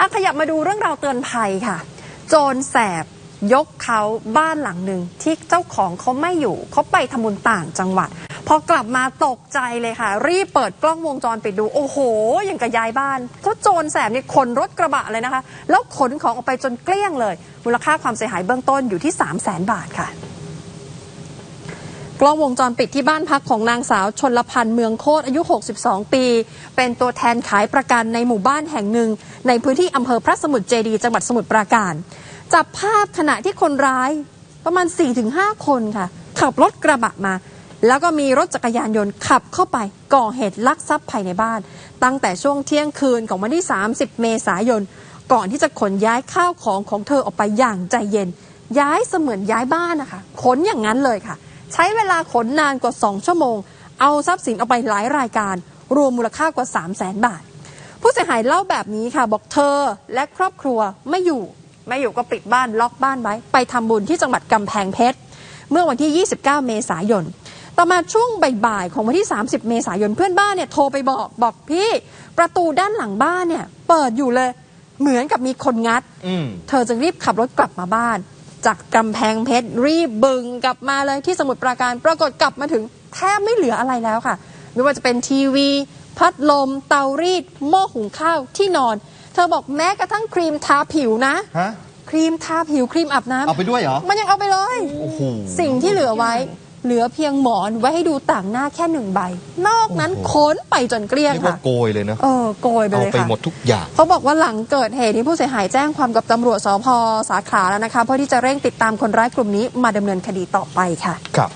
อะขยับมาดูเรื่องราวเตือนภัยค่ะ โจรแสบยกเขาบ้านหลังหนึ่งที่เจ้าของเขาไม่อยู่เขาไปทำบุญต่างจังหวัด พอกลับมาตกใจเลยค่ะ รีบเปิดกล้องวงจรปิดดู โอ้โห อย่างกับย้ายบ้านเพราโจรแสบเนี่ยขนรถกระบะเลยนะคะ แล้วขนของออกไปจนเกลี้ยงเลย มูลค่าความเสียหายเบื้องต้นอยู่ที่ 3 0 0แสนบาทค่ะ กล้องวงจรปิดที่บ้านพักของนางสาวชนลพันธ์เมืองโคตรอายุ 62 ปี เป็นตัวแทนขายประกันในหมู่บ้านแห่งหนึ่ง ในพื้นที่อำเภอพระสมุทรเจดี จังหวัดสมุทรปราการ จับภาพขณะที่คนร้ายประมาณ 4-5 คนค่ะ ขับรถกระบะมา แล้วก็มีรถจักรยานยนต์ขับเข้าไปก่อเหตุลักทรัพย์ภายในบ้าน ตั้งแต่ช่วงเที่ยงคืนของวันที่ 30 เมษายน ก่อนที่จะขนย้ายข้าวของของเธอออกไปอย่างใจเย็น ย้ายเสมือนย้ายบ้านนะคะขนอย่างนั้นเลยค่ะ ใช้เวลาขนนานกว่า 2 ชั่วโมง เอาทรัพย์สินออกไปหลายรายการ รวมมูลค่ากว่า 3 0 0แสนบาท ผู้เสียหายเล่าแบบนี้ค่ะ บอกเธอและครอบครัวไม่อยู่ ไม่อยู่ก็ปิดบ้านล็อกบ้านไว้ ไปทำบุญที่จังหวัดกำแพงเพชร เมื่อวันที่ 29 เมษายนต่อมาช่วงบ่ายๆของวันที่ 30 เมษายนเพื่อนบ้านเนี่ยโทรไปบอกบอกพี่ประตูด้านหลังบ้านเนี่ย เปิดอยู่เลยเหมือนกับมีคนงัดอืมเธอจึงรีบขับรถกลับมาบ้าน จากกำแพงเพชรรีบบึงกลับมาเลยที่สมุทรปราการปรากฏกลับมาถึงแทบไม่เหลืออะไรแล้วค่ะ ไม่ว่าจะเป็นทีวี พัดลม เตารีด หม้อหุงข้าวที่นอน เธอบอกแม้กระทั่งครีมทาผิวนะ ฮะ ครีมทาผิวครีมอาบน้ำเอาไปด้วยเหรอ มันยังเอาไปเลย โอ้โห สิ่งที่เหลือไว้ เหลือเพียงหมอนไว้ให้ดูต่างหน้าแค่หนึ่งใบ นอกนั้นโอ้โหค้นไปจนเกลี้ยงเรียกว่าค่ะ โกยเลยเนอะเออโกยไปเอาเลยไปค่ะ หมดทุกอย่าง เขาบอกว่าหลังเกิดเหตุที่ผู้เสียหายแจ้งความกับตำรวจสพสาขลาแล้วนะคะ เพื่อที่จะเร่งติดตามคนร้ายกลุ่มนี้มาดำเนินคดีต่อไปค่ะ ครับ